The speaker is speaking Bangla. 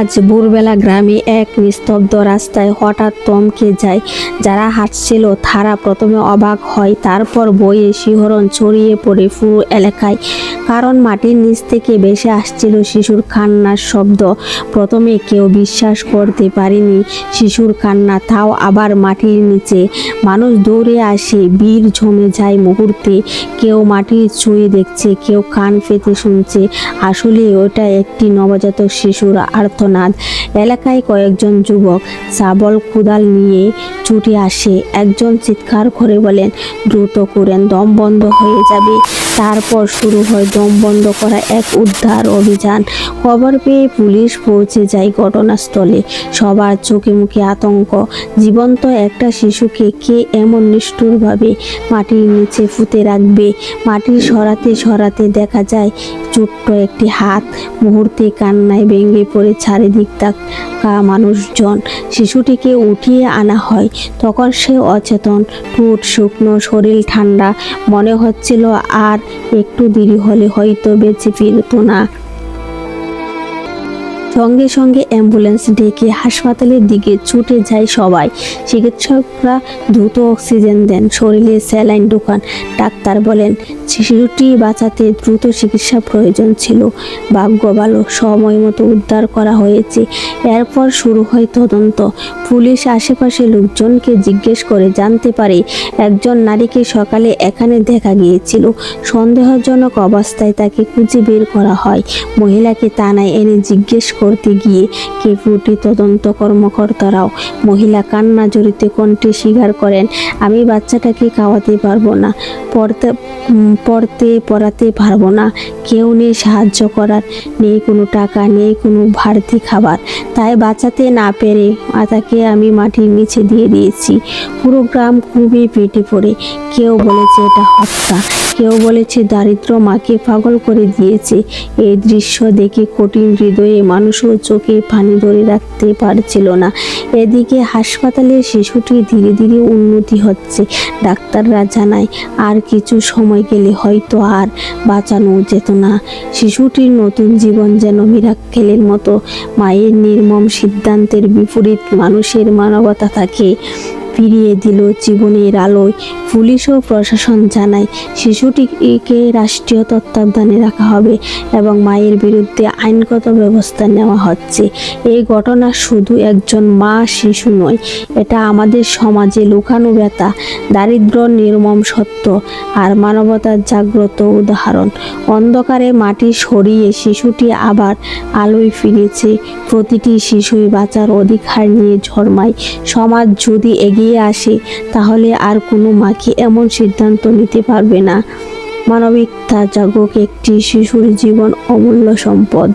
আজ ভোরবেলা গ্রামে এক নিস্তব্ধ রাস্তায় হঠাৎ তমকে যায়। যারা হাঁটছিল, তারা প্রথমে অবাক হয়, তারপর বইয়ে শিহরণ ছড়িয়ে পড়ে পুরো এলাকায়। কারণ মাটির নিচ থেকে ভেসে আসছিল শিশুর কান্নার শব্দ। প্রথমে কেউ বিশ্বাস করতে পারেনি শিশুর কান্না, তাও আবার মাটির নিচে। মানুষ দৌড়ে আসে বীর জমে যায় মুহূর্তে। কেউ মাটির ছুঁয়ে দেখছে, কেউ কান পেতে শুনছে। আসলে ওটা একটি নবজাতক শিশুর আর্তনাদ এলাকায় কয়েকজন যুবক সাবল কুদাল নিয়ে ছুটে আসে। একজন চিৎকার করে বলেন, দ্রুত করেন, দম বন্ধ হয়ে যাবে। তারপর শুরু হয় দম বন্ধ করা এক উদ্ধার অভিযান। খবর পেয়ে পুলিশ পৌঁছে যায় ঘটনাস্থলে। সবার চোখে মুখে আতঙ্ক। জীবন্ত একটা শিশুকে কে এমন নিষ্ঠুরভাবে মাটির নিচে ফুতে রাখবে? মাটি সরাতে সরাতে দেখা যায়, ছোট্ট একটি হাত মুহূর্তে কান্নায় ভেঙে পড়ে চারিদিক তাকা মানুষজন। শিশুটিকে উঠিয়ে আনা হয়। তখন সে অচেতন টুট শুকনো, শরীর ঠান্ডা। মনে হচ্ছিল আর একটু দেরি হলে হয়তো বেঁচে ফিরত না। সঙ্গে সঙ্গে অ্যাম্বুলেন্স ডেকে হাসপাতালের দিকে ছুটে যায় সবাই। চিকিৎসকরা দ্রুত অক্সিজেন দেন। শরীরে স্যালাইন ঢোকান। ডাক্তার বলেন, শিশুটি বাঁচাতে দ্রুত চিকিৎসা প্রয়োজন ছিল। ভাগ্য ভালো সময় মতো উদ্ধার করা হয়েছে। এরপর শুরু হয় তদন্ত। পুলিশ আশেপাশে লোকজনকে জিজ্ঞেস করে জানতে পারে, একজন নারীকে সকালে এখানে দেখা গিয়েছিল। সন্দেহজনক অবস্থায় তাকে খুঁজে বের করা হয়। মহিলাকে থানায় এনে জিজ্ঞেস করতে গিয়ে কেপুটি তদন্ত কর্মকর্তারাও মহিলা কান্না জড়িত কণ্ঠে স্বীকার করেন, আমি বাচ্চাটাকে খাওয়াতে পারব না, পড়তে পড়তে, পড়াতে পারব না, কেউ নেই সাহায্য করার, নেই কোনো টাকা, নেই কোনো ভারতি খাবার, তাই বাঁচাতে না পেরে তাকে আমি মাটির নিচে দিয়ে দিয়েছি। পুরো গ্রাম খুবই পেটে পড়ে, কেউ বলেছে এটা হত্যা। কেউ বলেছে দারিদ্র মাকে পাগল করে দিয়েছে। এই দৃশ্য দেখে কঠিন হৃদয়ে মানুষও চোখে পানি ধরে রাখতে পারছিল না। এদিকে হাসপাতালে শিশুটি ধীরে ধীরে উন্নতি হচ্ছে। ডাক্তাররা জানায়, আর কিছু সময় গেলে হয়তো আর বাঁচানো যেত না। শিশুটির নতুন জীবন যেন মিরাক্কেলের মতো। মায়ের নির্মম সিদ্ধান্তের বিপরীত মানুষের মানবতা থাকে। ফিরিয়ে দিল জীবনের আলোয়। পুলিশ ও প্রশাসন জানায়, শিশুটিকে রাষ্ট্রীয় তত্ত্বাবধানে রাখা হবে এবং মায়ের বিরুদ্ধে আইনগত ব্যবস্থা নেওয়া হচ্ছে। এই ঘটনা শুধু একজন মা, শিশু নয়, এটা আমাদের সমাজে লুকানো ব্যথা দারিদ্র নির্মম সত্য আর মানবতার জাগ্রত উদাহরণ। অন্ধকারে মাটি সরিয়ে শিশুটি আবার আলোয় ফিরেছে। প্রতিটি শিশুই বাঁচার অধিকার নিয়ে ঝরমায়। সমাজ যদি এগিয়ে আসে, তাহলে আর কোনো মাকে এমন সিদ্ধান্ত নিতে পারবে না? মানবিকতা জাগক একটি শিশুর জীবন অমূল্য সম্পদ।